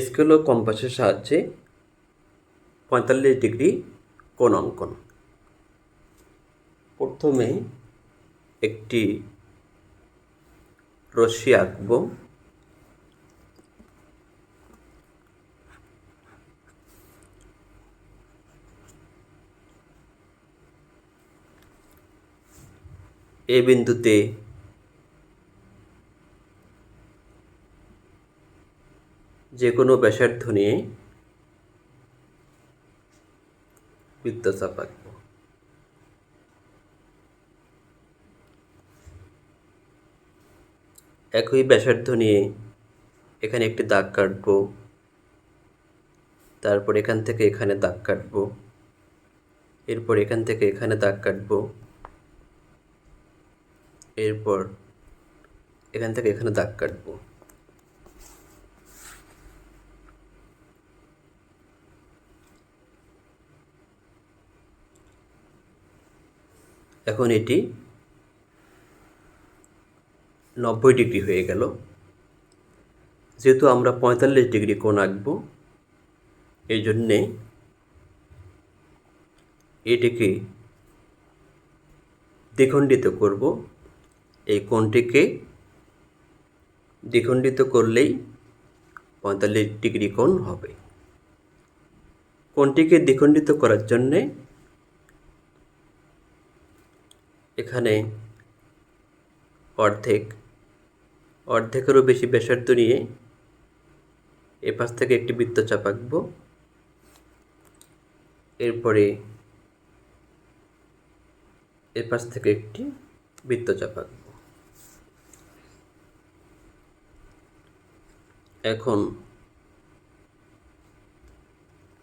Scale ও কম্পাসের সাহায্যে পঁয়তাল্লিশ degree কোণ অঙ্কন। প্রথমে একটি রশ্মি আঁকব। এ বিন্দুতে যে কোনো ব্যাসার্ধ নিয়ে বৃত্তচাপ আঁকব একই ব্যাসার্ধ নিয়ে এখানে একটি দাগ কাটব, তারপর এখান থেকে এখানে দাগ কাটব, এরপর এখান থেকে এখানে দাগ কাটব, এরপর এখান থেকে এখানে দাগ কাটবো। এখন এটি নব্বই ডিগ্রি হয়ে গেল। যেহেতু আমরা পঁয়তাল্লিশ ডিগ্রি কোণ আঁকব, এই জন্যে এটিকে দ্বিখণ্ডিত করব। এই কোণটিকে দ্বিখণ্ডিত করলেই পঁয়তাল্লিশ ডিগ্রি কোণ হবে। কোণটিকে দ্বিখণ্ডিত করার জন্যে এখানে অর্ধেক, অর্ধেকেরও বেশি ব্যাসার্ধ নিয়ে এ পাশ থেকে একটি বৃত্ত বৃত্তচাপ আঁকবো এরপরে এ পাশ থেকে একটি বৃত্ত বৃত্তচাপ আঁকবো এখন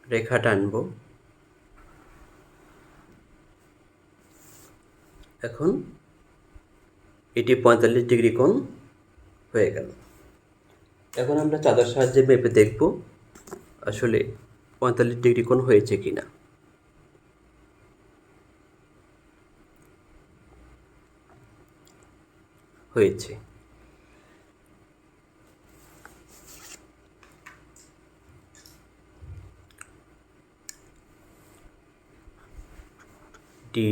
রেখা টানবো। এখন এটি পঁয়তাল্লিশ ডিগ্রি কোণ হয়ে গেল। এখন আমরা চাঁদার সাহায্যে মেপে দেখব আসলে পঁয়তাল্লিশ ডিগ্রি কোণ হয়েছে কি না হয়েছে। ডি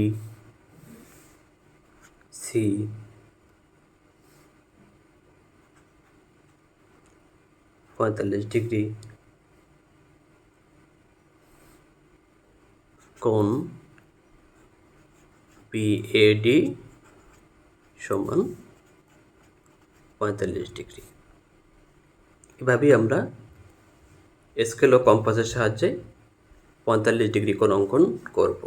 সি পঁয়তাল্লিশ ডিগ্রি। কোণ বিএডি সমান পঁয়তাল্লিশ ডিগ্রি। এভাবেই আমরা স্কেল ও কম্পাসের সাহায্যে পঁয়তাল্লিশ ডিগ্রি কোণ অঙ্কন করব।